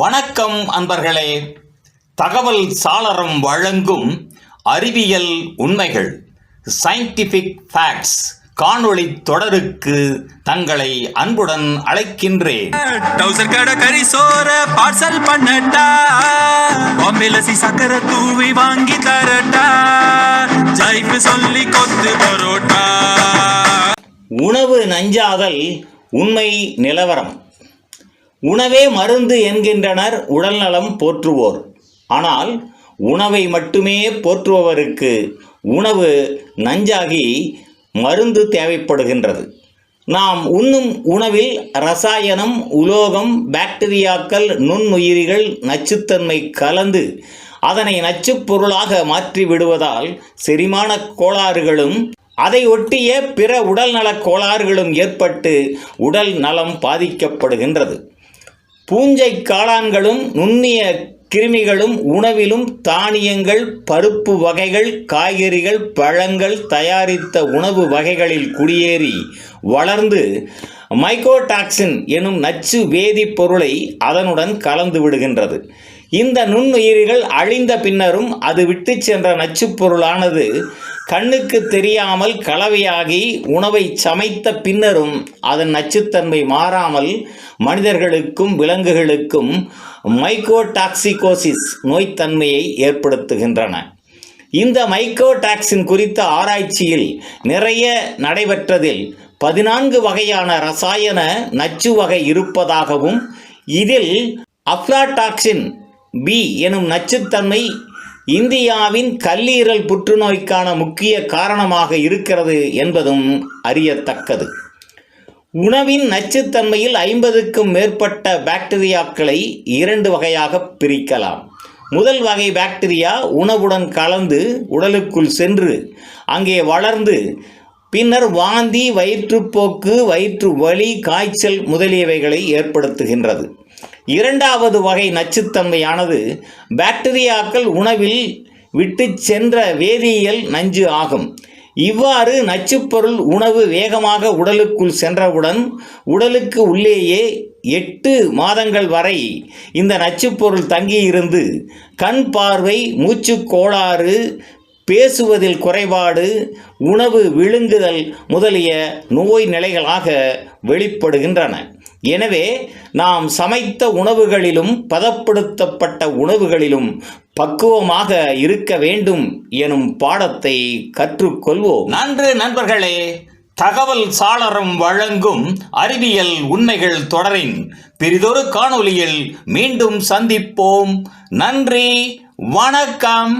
வணக்கம் அன்பர்களே. தகவல் சாளரம் வழங்கும் அறிவியல் உண்மைகள் சயின்டிஃபிக் ஃபேக்ட்ஸ் காணொளி தொடருக்கு தங்களை அன்புடன் அழைக்கின்றேன். டவுசர் கடை கறி சோற பார்சல் பண்ணட்டா? பாம்பேல சி சக்கரை தூவி வாங்கி தரட்டா? ஜைப்பு சொல்லி கொத்து பரோட்டா? உணவு நஞ்சாதல் உண்மை நிலவரம். உணவே மருந்து என்கின்றனர் உடல்நலம் போற்றுவோர். ஆனால் உணவை மட்டுமே போற்றுபவருக்கு உணவு நஞ்சாகி மருந்து தேவைப்படுகின்றது. நாம் உண்ணும் உணவில் ரசாயனம் உலோகம் பாக்டீரியாக்கள் நுண்ணுயிரிகள் நச்சுத்தன்மை கலந்து அதனை நச்சுப் பொருளாக மாற்றி விடுவதால் செரிமான கோளாறுகளும் அதை ஒட்டிய பிற உடல்நலக் கோளாறுகளும் ஏற்பட்டு உடல் நலம் பாதிக்கப்படுகின்றது. பூஞ்சை காளான்களும் நுண்ணிய கிருமிகளும் உணவிலும் தானியங்கள் பருப்பு வகைகள் காய்கறிகள் பழங்கள் தயாரித்த உணவு வகைகளில் குடியேறி வளர்ந்து மைக்கோடாக்சின் எனும் நச்சு வேதிப்பொருளை அதனுடன் கலந்து விடுகின்றது. இந்த நுண்ணுயிரிகள் அழிந்த பின்னரும் அது விட்டு சென்ற நச்சுப்பொருளானது கண்ணுக்கு தெரியாமல் கலவையாகி உணவை சமைத்த பின்னரும் அதன் நச்சுத்தன்மை மாறாமல் மனிதர்களுக்கும் விலங்குகளுக்கும் மைக்கோடாக்சிகோசிஸ் நோய்த்தன்மையை ஏற்படுத்துகின்றன. இந்த மைக்கோடாக்சின் குறித்த ஆராய்ச்சியில் நிறைய நடைபெற்றதில் பதினான்கு வகையான ரசாயன நச்சு வகை இருப்பதாகவும் இதில் அப்லாடாக்சின் பி எனும் நச்சுத்தன்மை இந்தியாவின் கல்லீரல் புற்றுநோய்க்கான முக்கிய காரணமாக இருக்கிறது என்பதும் அறியத்தக்கது. உணவின் நச்சுத்தன்மையில் ஐம்பதுக்கும் மேற்பட்ட பாக்டீரியாக்களை இரண்டு வகையாக பிரிக்கலாம். முதல் வகை பாக்டீரியா உணவுடன் கலந்து உடலுக்குள் சென்று அங்கே வளர்ந்து பின்னர் வாந்தி வயிற்றுப்போக்கு வயிற்று வலி காய்ச்சல் முதலியவைகளை ஏற்படுத்துகின்றது. இரண்டாவது வகை நச்சுத்தன்மையானது பாக்டீரியாக்கள் உணவில் விட்டு சென்ற வேதியியல் நஞ்சு ஆகும். இவ்வாறு நச்சுப்பொருள் உணவு வேகமாக உடலுக்குள் சென்றவுடன் உடலுக்கு உள்ளேயே எட்டு மாதங்கள் வரை இந்த நச்சுப்பொருள் தங்கியிருந்து கண் பார்வை மூச்சுக்கோளாறு பேசுவதில் குறைபாடு உணவு விழுங்குதல் முதலிய நோய் நிலைகளாக வெளிப்படுகின்றன. எனவே நாம் சமைத்த உணவுகளிலும் பதப்படுத்தப்பட்ட உணவுகளிலும் பக்குவமாக இருக்க வேண்டும் எனும் பாடத்தை கற்றுக்கொள்வோம். நன்று நண்பர்களே தகவல் சாளரம் வழங்கும் அறிவியல் உண்மைகள் தொடரின் பெரிதொரு காணொளியில் மீண்டும் சந்திப்போம். நன்றி வணக்கம்.